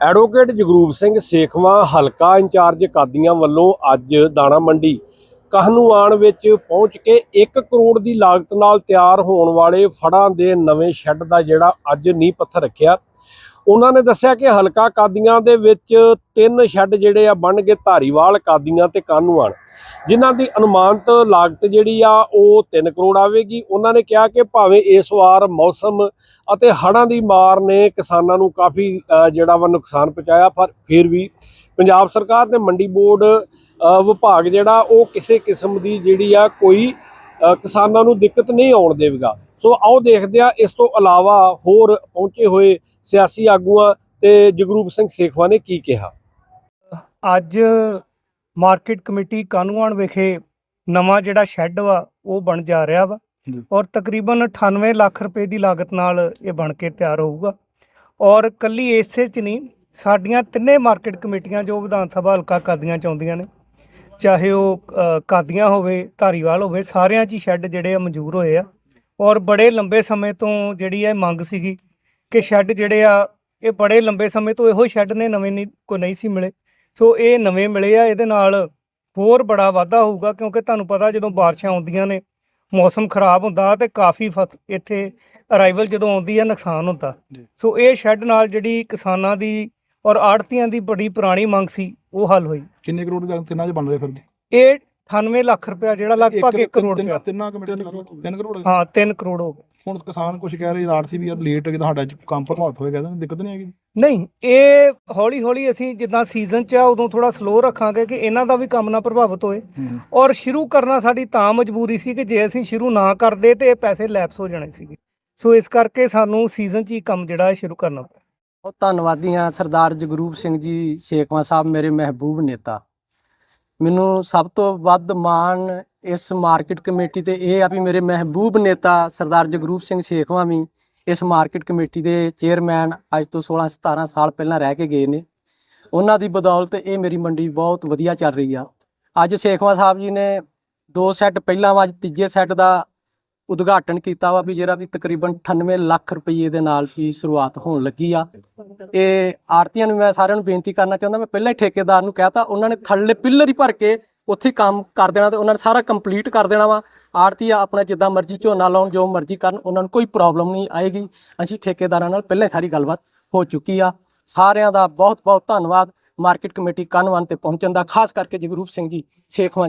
Advocate Jagroop Singh Sekhwan ਹਲਕਾ incharge ਕਾਦੀਆਂ ਵੱਲੋਂ ਅੱਜ ਦਾਣਾ ਮੰਡੀ ਕਾਹਨੂਆਨ ਵਿੱਚ ਪਹੁੰਚ ਕੇ 1 ਕਰੋੜ ਦੀ ਲਾਗਤ ਨਾਲ ਤਿਆਰ ਹੋਣ ਵਾਲੇ ਫੜਾਂ ਦੇ ਨਵੇਂ ਸ਼ੈੱਡ ਦਾ ਜਿਹੜਾ ਅੱਜ ਨੀਂਹ ਪੱਥਰ ਰੱਖਿਆ। ਉਹਨਾਂ ਨੇ ਦੱਸਿਆ ਕਿ ਹਲਕਾ ਕਾਦੀਆਂ ਦੇ ਵਿੱਚ ਤਿੰਨ ਸ਼ੈੱਡ ਜਿਹੜੇ ਆ ਬਣ ਗਏ ਧਾਰੀਵਾਲ, ਕਾਦੀਆਂ ਤੇ ਕਾਹਨੂਆਨ ਜਿਨ੍ਹਾਂ ਦੀ ਅਨੁਮਾਨਤ ਲਾਗਤ ਜਿਹੜੀ ਆ ਉਹ 3 ਕਰੋੜ ਆਵੇਗੀ। ਉਹਨਾਂ ਨੇ ਕਿਹਾ ਕਿ ਭਾਵੇਂ ਇਸ ਵਾਰ ਮੌਸਮ ਅਤੇ ਹੜ੍ਹਾਂ ਦੀ ਮਾਰ ਨੇ ਕਿਸਾਨਾਂ ਨੂੰ ਕਾਫੀ ਜਿਹੜਾ ਵਾ ਨੁਕਸਾਨ ਪਹੁੰਚਾਇਆ, ਪਰ ਫਿਰ ਵੀ ਪੰਜਾਬ ਸਰਕਾਰ ਤੇ ਮੰਡੀ ਬੋਰਡ ਵਿਭਾਗ ਜਿਹੜਾ ਉਹ ਕਿਸੇ ਕਿਸਮ ਦੀ ਜਿਹੜੀ ਆ ਕੋਈ ਕਿਸਾਨਾਂ ਨੂੰ ਦਿੱਕਤ ਨਹੀਂ ਆਉਣ ਦੇਵੇਗਾ। ਸੋ ਆਓ ਦੇਖਦੇ ਆ ਇਸ ਤੋਂ ਇਲਾਵਾ ਹੋਰ ਪਹੁੰਚੇ ਹੋਏ ਸਿਆਸੀ ਆਗੂਆਂ ਤੇ ਜਗਰੂਪ ਸਿੰਘ ਸੇਖਵਾ ਨੇ ਕੀ ਕਿਹਾ? ਅੱਜ ਮਾਰਕੀਟ ਕਮੇਟੀ ਕਾਨੂੰਨ ਵਿਖੇ ਨਵਾਂ ਜਿਹੜਾ ਸ਼ੈੱਡ ਵਾ ਉਹ ਬਣ ਜਾ ਰਿਹਾ ਵਾ। ਔਰ ਤਕਰੀਬਨ 98 ਲੱਖ ਰੁਪਏ ਦੀ ਲਾਗਤ ਨਾਲ ਇਹ ਬਣ ਕੇ ਤਿਆਰ ਹੋਊਗਾ। ਔਰ ਕੱਲੀ ਇਸੇ ਚ ਨਹੀਂ ਸਾਡੀਆਂ ਤਿੰਨੇ ਮਾਰਕੀਟ ਕਮੇਟੀਆਂ ਜੋ ਵਿਧਾਨ ਸਭਾ ਹਲਕਾ ਕਾਦੀਆਂ ਚ ਆਉਂਦੀਆਂ ਨੇ ਚਾਹੇ ਉਹ ਕਾਦੀਆਂ ਹੋਵੇ ਧਾਰੀਵਾਲ ਹੋਵੇ ਸਾਰਿਆਂ 'ਚ ਹੀ ਸ਼ੈੱਡ ਜਿਹੜੇ ਆ ਮਨਜ਼ੂਰ ਹੋਏ ਆ। ਔਰ ਬੜੇ ਲੰਬੇ ਸਮੇਂ ਤੋਂ ਜਿਹੜੀ ਇਹ ਮੰਗ ਸੀਗੀ ਕਿ ਸ਼ੈੱਡ ਜਿਹੜੇ ਆ ਇਹ ਬੜੇ ਲੰਬੇ ਸਮੇਂ ਤੋਂ ਇਹੋ ਸ਼ੈੱਡ ਨੇ ਨਵੇਂ ਨਹੀਂ ਕੋਈ ਨਹੀਂ ਸੀ ਮਿਲੇ। ਸੋ ਇਹ ਨਵੇਂ ਮਿਲੇ ਆ ਇਹਦੇ ਨਾਲ ਹੋਰ ਬੜਾ ਵਾਧਾ ਹੋਊਗਾ ਕਿਉਂਕਿ ਤੁਹਾਨੂੰ ਪਤਾ ਜਦੋਂ ਬਾਰਿਸ਼ਾਂ ਆਉਂਦੀਆਂ ਨੇ ਮੌਸਮ ਖਰਾਬ ਹੁੰਦਾ ਤੇ ਕਾਫੀ ਫਸ ਇੱਥੇ ਅਰਾਈਵਲ ਜਦੋਂ ਆਉਂਦੀ ਹੈ ਨੁਕਸਾਨ ਹੁੰਦਾ। ਸੋ ਇਹ ਸ਼ੈੱਡ ਨਾਲ ਜਿਹੜੀ ਕਿਸਾਨਾਂ ਦੀ ਔਰ ਆੜਤੀਆਂ ਦੀ ਬੜੀ ਪੁਰਾਣੀ ਮੰਗ ਸੀ ਉਹ ਹੱਲ ਹੋਈ। ਕਿੰਨੇ ਕਰੋੜ ਦੀ ਤਿੰਨਾਂ ਚ ਬਣ ਰਹੇ ਫਿਰ ਇਹ 98 ਲੱਖ ਰੁਪਇਆ ਜਿਹੜਾ ਲਗਭਗ 1 ਕਰੋੜ ਤਿੰਨ- ਰੁਪਇਆ ਤਿੰਨਾਂ ਕਮੇਟੀਆਂ 3 ਕਰੋੜ। ਹਾਂ 3 ਕਰੋੜ ਹੋ ਗਏ। ਹੁਣ ਕਿਸਾਨ ਕੁਝ ਕਹਿ ਰਹੇ ਆਰਸੀ ਵੀ ਲੇਟ ਕਿ ਸਾਡਾ ਕੰਮ ਪ੍ਰਭਾਵਿਤ ਹੋਏਗਾ ਤਾਂ ਦਿੱਕਤ ਨਹੀਂ ਆਏਗੀ ਨਹੀਂ ਇਹ ਹੌਲੀ ਹੌਲੀ ਅਸੀਂ ਜਿੱਦਾਂ ਸੀਜ਼ਨ ਚ ਆ ਉਦੋਂ ਥੋੜਾ ਸਲੋ ਰੱਖਾਂਗੇ ਕਿ ਇਹਨਾਂ ਦਾ ਵੀ ਕੰਮ ਨਾ ਪ੍ਰਭਾਵਿਤ ਹੋਏ। ਔਰ ਸ਼ੁਰੂ ਕਰਨਾ ਸਾਡੀ ਤਾਂ ਮਜਬੂਰੀ ਸੀ ਕਿ ਜੇ ਅਸੀਂ ਸ਼ੁਰੂ ਨਾ ਕਰਦੇ ਤੇ ਇਹ ਪੈਸੇ ਲੈਪਸ ਹੋ ਜਾਣੇ ਸੀਗੇ। ਸੋ ਇਸ ਕਰਕੇ ਸਾਨੂੰ ਸੀਜ਼ਨ 'ਚ ਹੀ ਕੰਮ ਜਿਹੜਾ ਹੈ ਸ਼ੁਰੂ ਕਰਨਾ ਪਿਆ। ਬਹੁਤ ਧੰਨਵਾਦੀ ਹਾਂ ਸਰਦਾਰ ਜਗਰੂਪ ਸਿੰਘ ਜੀ ਸ਼ੇਖਵਾ ਸਾਹਿਬ ਮੇਰੇ ਮਹਿਬੂਬ ਨੇਤਾ। ਮੈਨੂੰ ਸਭ ਤੋਂ ਵੱਧ ਮਾਣ ਇਸ ਮਾਰਕੀਟ ਕਮੇਟੀ ਤੇ ਇਹ ਆ ਵੀ ਮੇਰੇ ਮਹਿਬੂਬ ਨੇਤਾ ਸਰਦਾਰ ਜਗਰੂਪ ਸਿੰਘ ਸ਼ੇਖਵਾ ਵੀ ਇਸ ਮਾਰਕੀਟ ਕਮੇਟੀ ਦੇ ਚੇਅਰਮੈਨ ਅੱਜ ਤੋਂ 16 17 ਸਾਲ ਪਹਿਲਾਂ ਰਹਿ ਕੇ ਗਏ ਨੇ। ਉਹਨਾਂ ਦੀ ਬਦੌਲਤ ਇਹ ਮੇਰੀ ਮੰਡੀ ਬਹੁਤ ਵਧੀਆ ਚੱਲ ਰਹੀ ਆ। ਅੱਜ ਸ਼ੇਖਵਾ ਸਾਹਿਬ ਜੀ ਨੇ ਦੋ ਸੈੱਟ, ਪਹਿਲਾਂ ਵਾ ਅੱਜ ਤੀਜੇ ਸੈੱਟ ਦਾ ਉਦਘਾਟਨ ਕੀਤਾ ਵਾ ਵੀ ਜਿਹੜਾ ਵੀ ਤਕਰੀਬਨ 98 ਲੱਖ ਰੁਪਏ ਦੇ ਨਾਲ ਵੀ ਸ਼ੁਰੂਆਤ ਹੋਣ ਲੱਗੀ ਆ। ਇਹ ਆਰਤੀਆਂ ਨੂੰ ਮੈਂ ਸਾਰਿਆਂ ਨੂੰ ਬੇਨਤੀ ਕਰਨਾ ਚਾਹੁੰਦਾ, ਮੈਂ ਪਹਿਲਾਂ ਹੀ ਠੇਕੇਦਾਰ ਨੂੰ ਕਹਿਤਾ, ਉਹਨਾਂ ਨੇ ਥੱਲੇ ਪਿੱਲਰ ਹੀ ਭਰ ਕੇ ਉੱਥੇ ਕੰਮ ਕਰ ਦੇਣਾ ਤੇ ਉਹਨਾਂ ਨੇ ਸਾਰਾ ਕੰਪਲੀਟ ਕਰ ਦੇਣਾ ਵਾ। ਆਰਤੀ ਆਪਣਾ ਜਿੱਦਾਂ ਮਰਜ਼ੀ ਝੋਨਾ ਲਾਉਣ, ਜੋ ਮਰਜ਼ੀ ਕਰਨ, ਉਹਨਾਂ ਨੂੰ ਕੋਈ ਪ੍ਰੋਬਲਮ ਨਹੀਂ ਆਏਗੀ। ਅਸੀਂ ਠੇਕੇਦਾਰਾਂ ਨਾਲ ਪਹਿਲਾਂ ਹੀ ਸਾਰੀ ਗੱਲਬਾਤ ਹੋ ਚੁੱਕੀ ਆ। ਸਾਰਿਆਂ ਦਾ ਬਹੁਤ ਬਹੁਤ ਧੰਨਵਾਦ। ਮਾਰਕੀਟ ਕਮੇਟੀ ਕਾਨਵਾਨ ਤੇ ਪਹੁੰਚਣ ਦਾ, ਖਾਸ ਕਰਕੇ ਜਗਰੂਪ ਸਿੰਘ ਜੀ ਸ਼ੇਖਵਾਂ